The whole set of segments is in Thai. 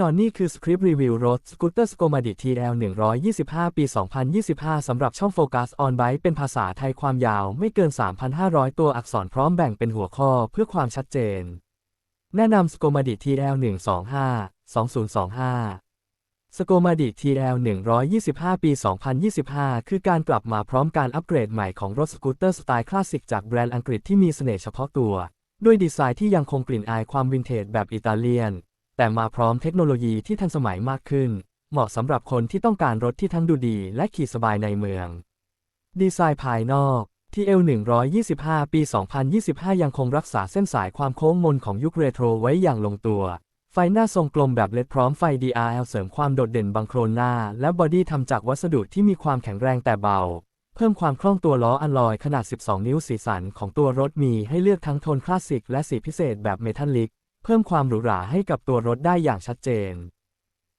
นอนนี่คือสคริปต์รีวิวรถสกูตเตอร์สโกมาดิ TL 125 ปี 2025 สำหรับช่องโฟกัสออนไบเป็นภาษาไทยความยาวไม่เกิน 3,500 ตัวอักษรพร้อมแบ่งเป็นหัวข้อเพื่อความชัดเจน แนะนำสโกมาดิ TL 125 2025 สโกมาดิ TL 125 ปี 2025 คือการกลับมาพร้อมการอัปเกรดใหม่ของรถสกูตเตอร์สไตล์คลาสสิกจากแบรนด์อังกฤษที่มีเสน่ห์เฉพาะตัว ด้วยดีไซน์ที่ยังคงกลิ่นอายความวินเทจแบบอิตาเลียน แต่มาพร้อมเทคโนโลยีที่ทันสมัยมากขึ้น เหมาะสำหรับคนที่ต้องการรถที่ทั้งดูดีและขี่สบายในเมือง ดีไซน์ภายนอก TL 125 ปี 2025 ยังคงรักษาเส้นสายความโค้งมนของยุคเรโทรไว้อย่างลงตัว ไฟหน้าทรงกลมแบบเลดพร้อมไฟ DRL เสริมความโดดเด่นบังโครนหน้า และบอดี้ทำจากวัสดุที่มีความแข็งแรงแต่เบา เพิ่มความคล่องตัวล้ออัลลอยขนาด 12 นิ้วสีสันของตัวรถมีให้เลือกทั้งโทนคลาสสิกและสีพิเศษแบบเมทัลลิก เพิ่มความหรูหราให้กับตัวรถได้อย่างชัดเจน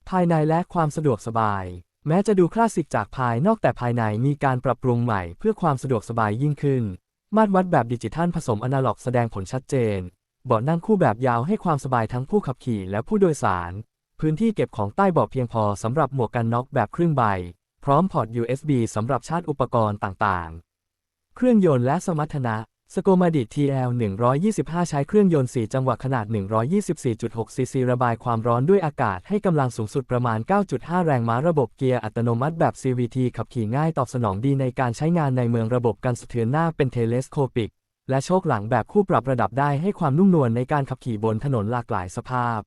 ภายในและความสะดวกสบาย แม้จะดูคลาสสิกจากภายนอกแต่ภายในมีการปรับปรุงใหม่เพื่อความสะดวกสบายยิ่งขึ้น มาตรวัดแบบดิจิทัลผสมอนาล็อกแสดงผลชัดเจนเบาะนั่งคู่แบบยาวให้ความสบายทั้งผู้ขับขี่และผู้โดยสาร พื้นที่เก็บของใต้เบาะเพียงพอสำหรับหมวกกันน็อกแบบครึ่งใบ พร้อมพอร์ต USB สำหรับชาร์จอุปกรณ์ต่างๆ เครื่องยนต์และสมรรถนะ สโกมาดิ TL 125 ใช้เครื่องยนต์ 4 จังหวะขนาด 124.6 ซีซี ระบายความร้อนด้วยอากาศให้กำลังสูงสุดประมาณ 9.5 แรงม้าระบบเกียร์อัตโนมัติแบบ CVT ขับขี่ง่ายตอบสนองดีในการใช้งานในเมืองระบบกันสะเทือนหน้าเป็นเทเลสโคปิก และโชคหลังแบบคู่ปรับระดับได้ให้ความนุ่มนวลในการขับขี่บนถนนหลากหลายสภาพ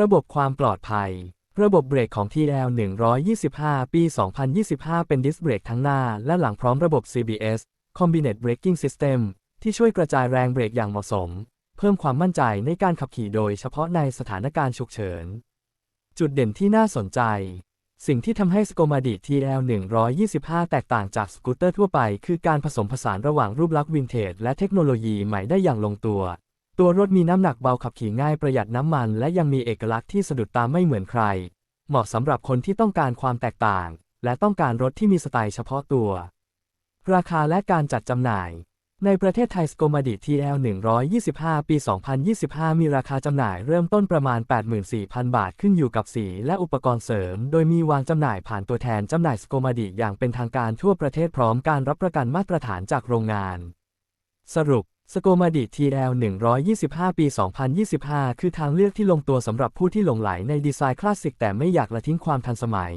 ระบบความปลอดภัย ระบบเบรกของ TL 125 ปี 2025 เป็นดิสเบรกทั้งหน้าและหลังพร้อมระบบ CBS Combinate Braking System ที่ช่วยกระจายแรงเบรกอย่างเหมาะสม เพิ่มความมั่นใจในการขับขี่โดยเฉพาะในสถานการณ์ฉุกเฉิน จุดเด่นที่น่าสนใจ สิ่งที่ทำให้สโกมาดิ TL 125 แตกต่างจากสกูตเตอร์ทั่วไป คือการผสมผสานระหว่างรูปลักษณ์วินเทจและเทคโนโลยีใหม่ได้อย่างลงตัว ตัวรถมีน้ำหนักเบาขับขี่ง่ายประหยัดน้ำมัน และยังมีเอกลักษณ์ที่สะดุดตาไม่เหมือนใคร เหมาะสำหรับคนที่ต้องการความแตกต่าง และต้องการรถที่มีสไตล์เฉพาะตัว ราคาและการจัดจำหน่าย ในประเทศไทยสโกมาดิ TL 125 ปี 2025 มีราคาจำหน่ายเริ่มต้นประมาณ 84,000 บาทขึ้นอยู่กับสีและอุปกรณ์เสริม โดยมีวางจำหน่ายผ่านตัวแทนจำหน่ายสโกมาดิอย่างเป็นทางการทั่วประเทศพร้อมการรับประกันมาตรฐานจากโรงงาน สรุปสโกมาดิ TL 125 ปี 2025 คือทางเลือกที่ลงตัวสำหรับผู้ที่หลงไหลในดีไซน์คลาสสิกแต่ไม่อยากละทิ้งความทันสมัย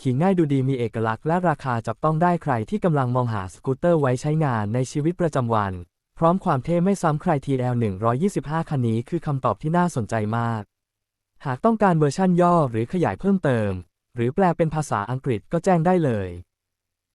ขี่ง่ายดูดีมีเอกลักษณ์และราคาจับต้องได้ใครที่กำลังมองหาสกูตเตอร์ไว้ใช้งานในชีวิตประจำวัน พร้อมความเท่ไม่ซ้ำใคร TL 125 คันนี้คือคำตอบที่น่าสนใจมาก หากต้องการเวอร์ชั่นย่อหรือขยายเพิ่มเติม หรือแปลเป็นภาษาอังกฤษก็แจ้งได้เลย